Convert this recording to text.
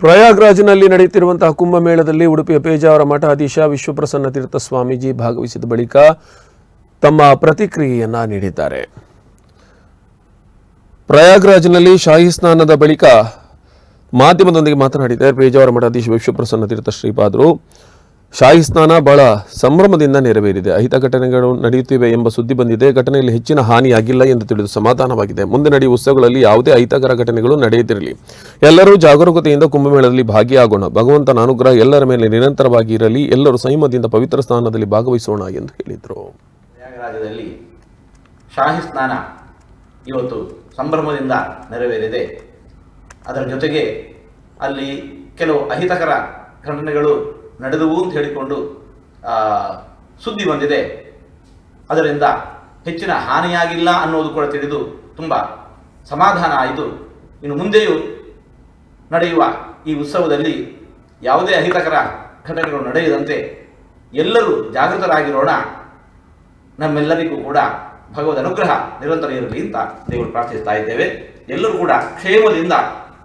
ಪ್ರಯಾಗ್ರಾಜ್ನಲ್ಲಿ ನಡೆಯುತ್ತಿರುವಂತಹ ಕುಂಭಮೇಳದಲ್ಲಿ ಉಡುಪಿಯ ಪೇಜಾವರ ಮಠಾಧೀಶ ವಿಶ್ವಪ್ರಸನ್ನ ತೀರ್ಥ ಸ್ವಾಮೀಜಿ ಭಾಗವಹಿಸಿದ ಬಳಿಕ ತಮ್ಮ ಪ್ರತಿಕ್ರಿಯೆಯನ್ನ ನೀಡಿದ್ದಾರೆ. ಪ್ರಯಾಗ್ರಾಜ್ನಲ್ಲಿ ಶಾಹಿ ಸ್ನಾನದ ಬಳಿಕ ಮಾಧ್ಯಮದೊಂದಿಗೆ ಮಾತನಾಡಿದ್ದಾರೆ ಪೇಜಾವರ ಮಠಾಧೀಶ ವಿಶ್ವಪ್ರಸನ್ನ ತೀರ್ಥ ಶ್ರೀಪಾದರು ಶಾಹಿ ಸ್ನಾನ ಬಹಳ ಸಂಭ್ರಮದಿಂದ ನೆರವೇರಿದೆ. ಅಹಿತ ಘಟನೆಗಳು ನಡೆಯುತ್ತಿವೆ ಎಂಬ ಸುದ್ದಿ ಬಂದಿದೆ. ಘಟನೆಯಲ್ಲಿ ಹೆಚ್ಚಿನ ಹಾನಿಯಾಗಿಲ್ಲ ಎಂದು ತಿಳಿದು ಸಮಾಧಾನವಾಗಿದೆ. ಮುಂದೆ ನಡೆಯುವ ಉತ್ಸವಗಳಲ್ಲಿ ಯಾವುದೇ ಅಹಿತಕರ ಘಟನೆಗಳು ನಡೆಯದಿರಲಿ. ಎಲ್ಲರೂ ಜಾಗರೂಕತೆಯಿಂದ ಕುಂಭಮೇಳದಲ್ಲಿ ಭಾಗಿಯಾಗೋಣ. ಭಗವಂತನ ಅನುಗ್ರಹ ಎಲ್ಲರ ಮೇಲೆ ನಿರಂತರವಾಗಿ ಇರಲಿ. ಎಲ್ಲರೂ ಸಂಯಮದಿಂದ ಪವಿತ್ರ ಸ್ಥಾನದಲ್ಲಿ ಭಾಗವಹಿಸೋಣ ಎಂದು ಹೇಳಿದರು. ಪ್ರಯಾಗರಾಜದಲ್ಲಿ ಶಾಹಿ ಸ್ನಾನ ಇವತ್ತು ಸಂಭ್ರಮದಿಂದ ನೆರವೇರಿದೆ. ಅದರ ಜೊತೆಗೆ ಅಲ್ಲಿ ಕೆಲವು ಅಹಿತಕರ ಘಟನೆಗಳು ನಡೆದವು ಅಂತ ಹೇಳಿಕೊಂಡು ಸುದ್ದಿ ಬಂದಿದೆ. ಅದರಿಂದ ಹೆಚ್ಚಿನ ಹಾನಿಯಾಗಿಲ್ಲ ಅನ್ನೋದು ಕೂಡ ತಿಳಿದು ತುಂಬ ಸಮಾಧಾನ ಆಯಿತು. ಇನ್ನು ಮುಂದೆಯೂ ನಡೆಯುವ ಈ ಉತ್ಸವದಲ್ಲಿ ಯಾವುದೇ ಅಹಿತಕರ ಘಟನೆಗಳು ನಡೆಯದಂತೆ ಎಲ್ಲರೂ ಜಾಗೃತರಾಗಿರೋಣ. ನಮ್ಮೆಲ್ಲರಿಗೂ ಕೂಡ ಭಗವದ್ ಅನುಗ್ರಹ ನಿರಂತರ ಇರಲಿ ಅಂತ ದೇವರು ಪ್ರಾರ್ಥಿಸ್ತಾ ಇದ್ದೇವೆ. ಎಲ್ಲರೂ ಕೂಡ ಕ್ಷೇಮದಿಂದ